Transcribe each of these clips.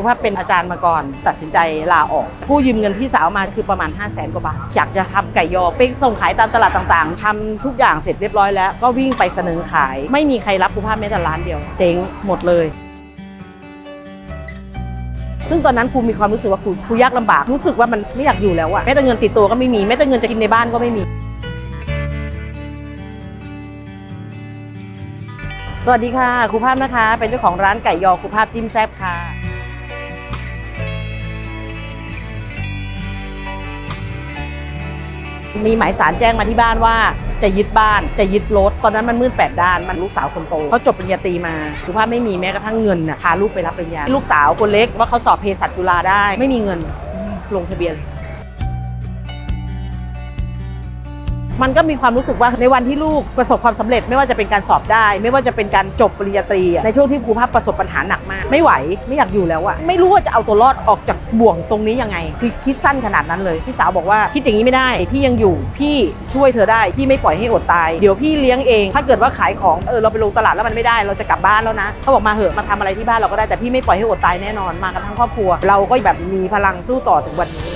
ครูภาพเป็นอาจารย์มาก่อน ตัดสินใจลาออกกู้ยืมเงินพี่สาวมาคือประมาณ 5 0 0แสนกว่าบาทอยากจะทำไก่ยอไปส่งขายตามตลาดต่างๆทำทุกอย่างเสร็จเรียบร้อยแล้ว ก็วิ่งไปเสนอขาย ไม่มีใครรับครูภาพแม้แต่ร้านเดียว เจ๊งหมดเลยซึ่งตอนนั้นครูมีความรู้สึกว่าครูครูยากลำบากรู้สึกว่ามันไม่อยากอยู่แล้วอะแม้แต่เงินติดตัวก็ไม่มีแม้แต่เงินจะกินในบ้านก็ไม่มี สวัสดีค่ะครูภาพนะคะ เป็นเจ้าของร้านไก่ยอครูภาพจิ้มแซบค่ะ มีหมายสารแจ้งมาที่บ้านว่าจะยึดบ้านจะยึดรถตอนนั้นมันมืดแปดด้านมันลูกสาวคนโตเขาจบปริญญาตรีมาคือว่าไม่มีแม้กระทั่งเงินนะพาลูกไปรับปริญญาลูกสาวคนเล็กว่าเขาสอบเภสัชจุฬาได้ ไม่มีเงินลงทะเบียน มันก็มีความรู้สึกว่าในวันที่ลูกประสบความสำเร็จ ไม่ว่าจะเป็นการสอบได้ ไม่ว่าจะเป็นการจบปริญญาตรีอะในช่วงที่ครูภาพประสบปัญหาหนักมาก ไม่ไหวไม่อยากอยู่แล้วอะไม่รู้ว่าจะเอาตัวรอดออกจากบ่วงตรงนี้ยังไง คือคิดสั้นขนาดนั้นเลยพี่สาวบอกว่าคิดอย่างนี้ไม่ได้ พี่ยังอยู่พี่ช่วยเธอได้พี่ไม่ปล่อยให้อดตายเดี๋ยวพี่เลี้ยงเอง ถ้าเกิดว่าขายของเออเราไปลงตลาดแล้วมันไม่ได้เราจะกลับบ้านแล้วนะเขาบอกมาเหอะมาทำอะไรที่บ้านเราก็ได้แต่พี่ไม่ปล่อยให้อดตายแน่นอนมากันทั้งครอบครัว เราก็แบบมีพลังสู้ต่อถึงวันนี้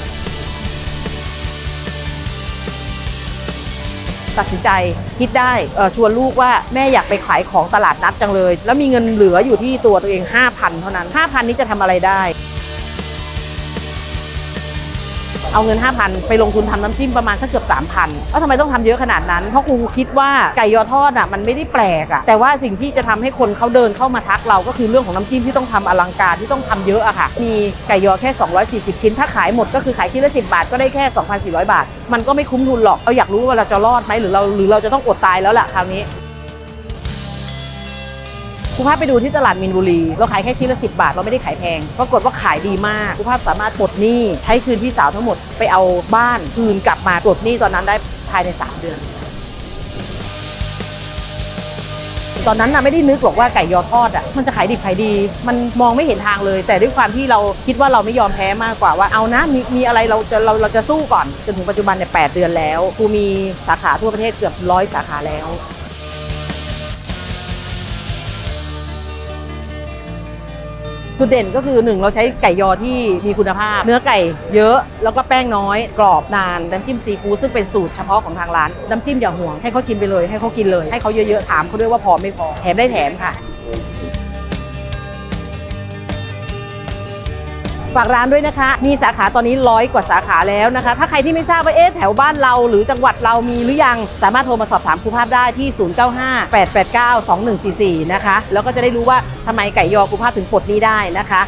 ตัดสินใจคิดได้ชวนลูกว่าแม่อยากไปขายของตลาดนัดจังเลย แล้วมีเงินเหลืออยู่ที่ตัวตัวเอง 5,000 เท่านั้น 5,000 นี้จะทำอะไรได้ เอาเงิน 5,000 ไปลงทุนทำน้ำจิ้มประมาณสักเกือบ 3,000แล้วทำไมต้องทำเยอะขนาดนั้น เพราะครูคิดว่าไก่ยอทอดอะมันไม่ได้แปลกอะแต่ว่าสิ่งที่จะทำให้คนเขาเดินเข้ามาทักเราก็คือเรื่องของน้ำจิ้มที่ต้องทำอลังการที่ต้องทำเยอะอะค่ะ มีไก่ยอแค่ 240 ชิ้น ถ้าขายหมดก็คือขายชิ้นละ 10 บาทก็ได้แค่ 2,400 บาท มันก็ไม่คุ้มทุนหรอกเราอยากรู้ว่าเราจะรอดไหมหรือเราหรือเราจะต้องอดตายแล้วล่ะคราวนี้ ครูภาพไปดูที่ตลาดมินบุรี เราขายแค่ชิ้นละ10บาท เราไม่ได้ขายแพง ปรากฏว่าขายดีมากครูภาพสามารถปลดหนี้ใช้คืนพี่สาวทั้งหมดไปเอาบ้านคืนกลับมาปลดหนี้ตอนนั้นได้ภายใน 3 เดือน ตอนนั้นน่ะไม่ได้นึกหรอกว่าไก่ยอทอดอะมันจะขายดิบขายดี มันมองไม่เห็นทางเลย แต่ด้วยความที่เราคิดว่าเราไม่ยอมแพ้มากกว่าว่าเอานะมีมีอะไรเราจะเราเราจะสู้ก่อนจนถึงปัจจุบันเนี่ยแเดือนแล้วครูมีสาขาทั่วประเทศเกือบร้อยสาขาแล้ว จุดเด่นก็คือหนึ่งเราใช้ไก่ยอที่มีคุณภาพ เนื้อไก่เยอะแล้วก็แป้งน้อย กรอบนานน้ำจิ้มซีฟู้ดซึ่งเป็นสูตรเฉพาะของทางร้านน้ำจิ้มอย่าห่วงให้เขาชิมไปเลยให้เขากินเลย ให้เขาเยอะๆถามเขาด้วยว่าพอไม่พอแถมได้แถมค่ะ ฝากร้านด้วยนะคะ มีสาขาตอนนี้ร้อยกว่าสาขาแล้วนะคะ ถ้าใครที่ไม่ทราบว่าเอ๊ะแถวบ้านเราหรือจังหวัดเรามีหรือยัง สามารถโทรมาสอบถามครูภาพได้ที่ 0958892144 นะคะ แล้วก็จะได้รู้ว่าทำไมไก่ยอครูภาพถึงปลดนี้ได้นะคะ